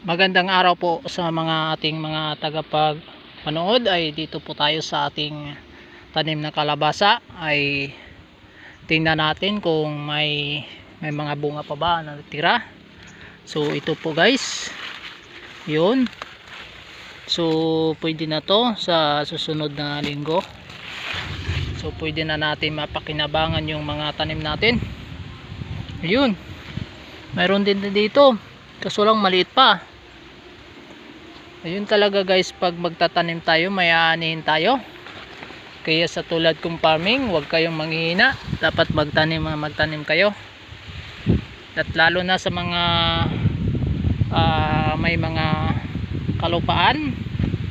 Magandang araw po sa mga ating mga tagapagpanood. Ay dito po tayo sa ating tanim na kalabasa. Ay tingnan natin kung may may mga bunga pa ba na natira. So ito po guys. Yun. So pwede na to sa susunod na linggo. So pwede na natin mapakinabangan yung mga tanim natin. Yun. Mayroon din dito. Kaso lang maliit pa ayun talaga guys pag magtatanim tayo may aanihin tayo. Kaya sa tulad kong farming huwag kayong manghihina. Dapat magtanim magtanim kayo. At lalo na sa mga ah, may mga kalupaan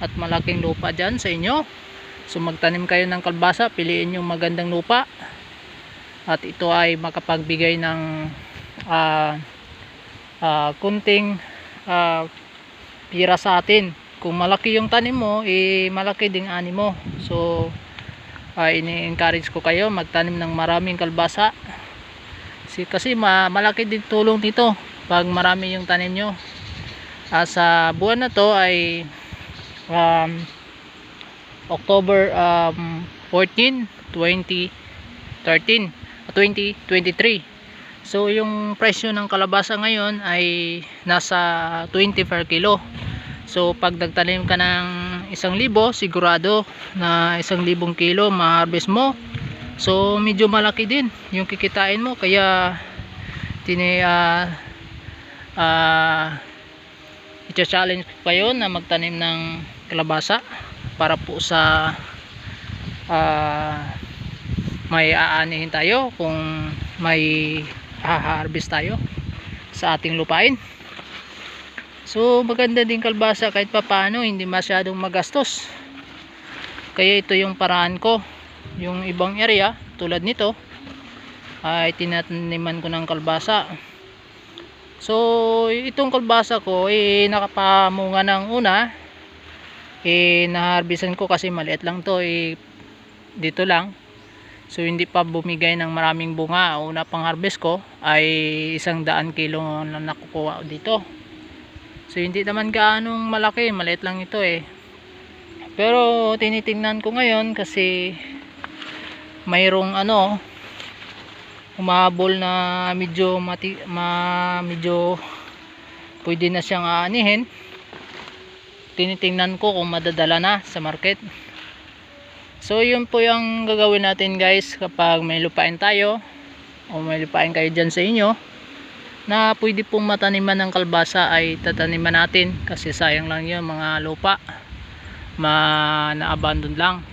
at malaking lupa dyan sa inyo. So magtanim kayo ng kalbasa piliin yung magandang lupa. At ito ay makapagbigay ng ah ah, kunting ah, pira sa atin. Kung malaki yung tanim mo eh malaki ding ani mo. So uh, ini-encourage ko kayo magtanim ng maraming kalbasa. Si, kasi ma malaki din tulong dito pag marami yung tanim nyo. Ah, sa buwan na to ay um, October um, 14 2013 2023 so yung presyo ng kalabasa ngayon ay nasa 20 per kilo. So pag nagtanim ka ng isang libo sigurado na isang libong kilo ma-harvest mo. So medyo malaki din yung kikitain mo. Kaya tini uh, uh, i-challenge ko kayo na magtanim ng kalabasa para po sa uh, may aanihin tayo kung may ha-harvest tayo sa ating lupain. So maganda din kalbasa kahit papano hindi masyadong magastos. Kaya ito yung paraan ko. Yung ibang area tulad nito ay tinataniman ko ng kalbasa. So itong kalbasa ko eh nakapamunga ng una. Eh naharbisan ko kasi maliit lang to eh dito lang so hindi pa bumigay ng maraming bunga. Una pang harvest ko ay isang daan kilo na nakukuha dito. So hindi naman gaanong malaki. Maliit lang ito eh. Pero tinitingnan ko ngayon kasi mayroong ano humahabol na medyo mati, ma, medyo pwede na siyang aanihin. Tinitingnan ko kung madadala na sa market so yun po yung gagawin natin guys kapag may lupain tayo o may lupain kayo dyan sa inyo na pwede pong mataniman ng kalbasa ay tataniman natin kasi sayang lang yun mga lupa. Na-abandon lang.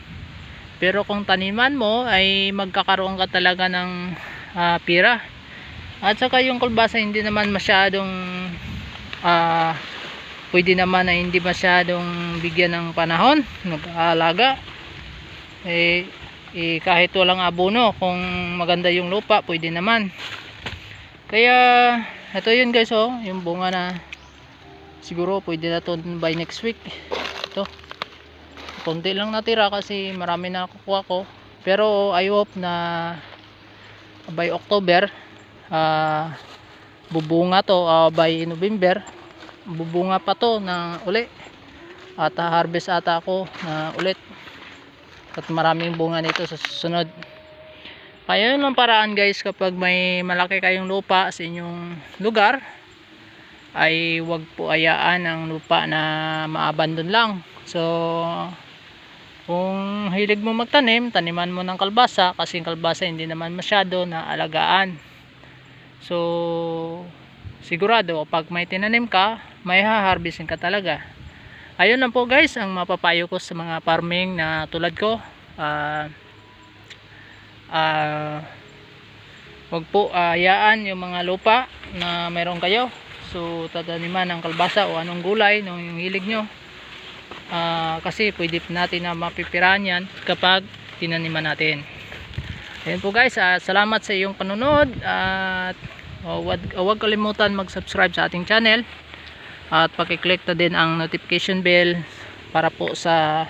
Pero kung taniman mo ay magkakaroon ka talaga ng uh, pira. At saka yung kalbasa hindi naman masyadong uh, pwede naman na hindi masyadong bigyan ng panahon nag-aalaga eh, eh kahit walang abono kung maganda yung lupa pwede naman. Kaya ito yun guys oh yung bunga na siguro pwede na to by next week. Ito konti lang natira kasi marami na nakukuha ko. Pero I hope na by October uh, bubunga to uh, by November bubunga pa to na uli. At uh, harvest ata ako na ulit at maraming bunga nito sa susunod. Kaya yun ang paraan guys kapag may malaki kayong lupa sa inyong lugar ay wag po ayaan ang lupa na maabandon lang. So kung hilig mo magtanim taniman mo ng kalbasa kasi kalbasa hindi naman masyado na alagaan. So sigurado pag may tinanim ka may haharvestin ka talaga. Ayun lang po guys ang mapapayo ko sa mga farming na tulad ko uh, uh, wag po ayaan yung mga lupa na meron kayo. So tataniman ng kalbasa o anong gulay nung yung hilig nyo. Uh, kasi pwede natin na mapipirahan yan kapag tinaniman natin. Ayun po guys uh, salamat sa iyong panunod at uh, wag kalimutan mag subscribe sa ating channel at pakiclick na din ang notification bell para po sa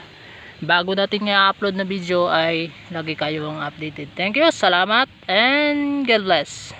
bago natin i-upload na video ay lagi kayong updated. Thank you salamat and God bless